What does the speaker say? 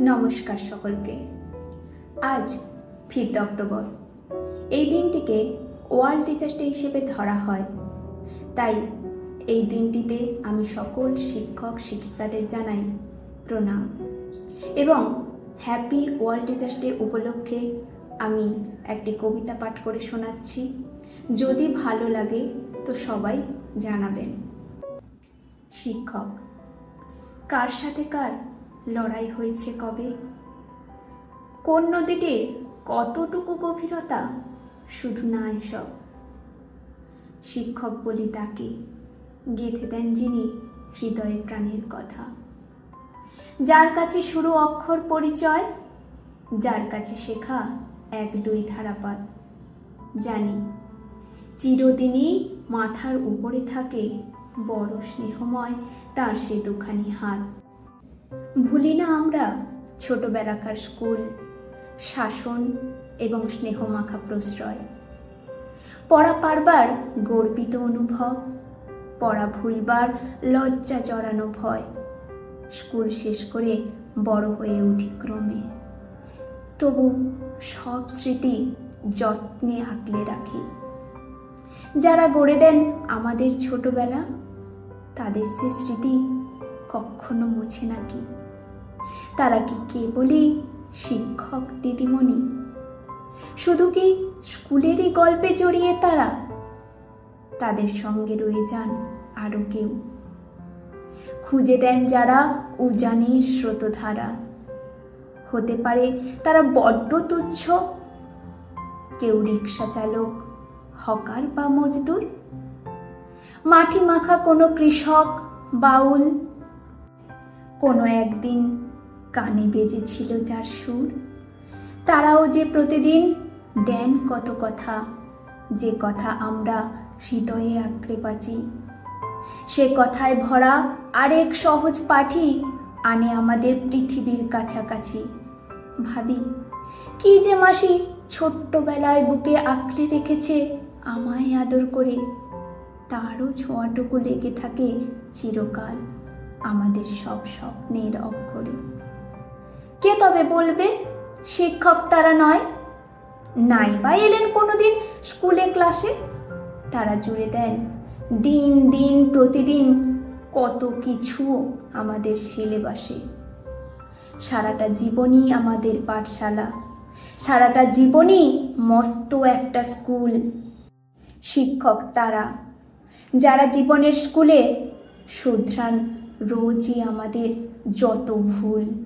নমস্কার সকলকে। আজ ফিফথ অক্টোবর। এই দিনটিকে ওয়ার্ল্ড টিচার্স ডে হিসেবে ধরা হয়। তাই এই দিনটিতে আমি সকল শিক্ষক, শিক্ষিকাদের জানাই প্রণাম। এবং হ্যাপি ওয়ার্ল্ড টিচার্স ডে উপলক্ষে আমি একটি কবিতা পাঠ করে শোনাচ্ছি। যদি ভালো লাগে তো সবাই জানাবেন। শিক্ষক, কার সাথে কার লড়াই হয়েছে কবে? কোন নদীটির কতটুকু গভীরতা? শুধু না এসব। শিক্ষক বলি তাকে, গেঁথে দেন যিনি হৃদয়ে প্রাণের কথা। যার কাছে শুরু অক্ষর পরিচয়, যার কাছে শেখা এক দুই ধারাপাত। জানি, চিরদিনই মাথার উপরে থাকে বড় স্নেহময় তার সে দুখানি হাত। ভুলি না আমরা ছোটবেলাকার স্কুল, শাসন এবং স্নেহমাখা প্রশ্রয়। পড়া পারবার গর্বিত অনুভব, পড়া ভুলবার লজ্জা জড়ানো ভয়। স্কুল শেষ করে বড় হয়ে উঠি ক্রমে। তবু সব স্মৃতি যত্নে আঁকলে রাখি। যারা গড়ে দেন আমাদের ছোটবেলা, তাদের সে স্মৃতি কখনো মোছে নাকি? তারা কি কেবলই শিক্ষক, দিদিমণি? শুধু কি স্কুলেরই গল্পে জড়িয়ে তারা? তাদের সঙ্গে রয়ে যান আরও কেউ। খুঁজে দেন যারা উজানের স্রোতধারা। হতে পারে তারা বড্ড তুচ্ছ। কেউ রিক্সা চালক, হকার বা মজদুর? মাটি মাখা কোনো কৃষক, বাউল? কোনো একদিন কানে বেজেছিল যার সুর। তারাও যে প্রতিদিন দেন কত কথা, যে কথা আমরা হৃদয়ে আঁকড়ে বাঁচি। সে কথায় ভরা আরেক সহজ পাঠি আনে আমাদের পৃথিবীর কাছাকাছি। ভাবি, কি যে মাসি ছোট্টবেলায় বুকে আঁকড়ে রেখেছে আমায় আদর করে। তারও ছোঁয়াটুকু লেগে থাকে চিরকাল আমাদের সব স্বপ্নের অক্ষরে। কে তবে বলবে? শিক্ষক তারা নয়। নাই বা এলেন কোনোদিন স্কুলে, ক্লাসে? তারা জুড়ে দেন। দিন দিন, প্রতিদিন কত কিছু আমাদের সিলেবাসে। সারাটা জীবনই আমাদের পাঠশালা। সারাটা জীবনই মস্ত একটা স্কুল। শিক্ষক তারা। যারা জীবনের স্কুলে শুধরান রোজই আমাদের যত ভুল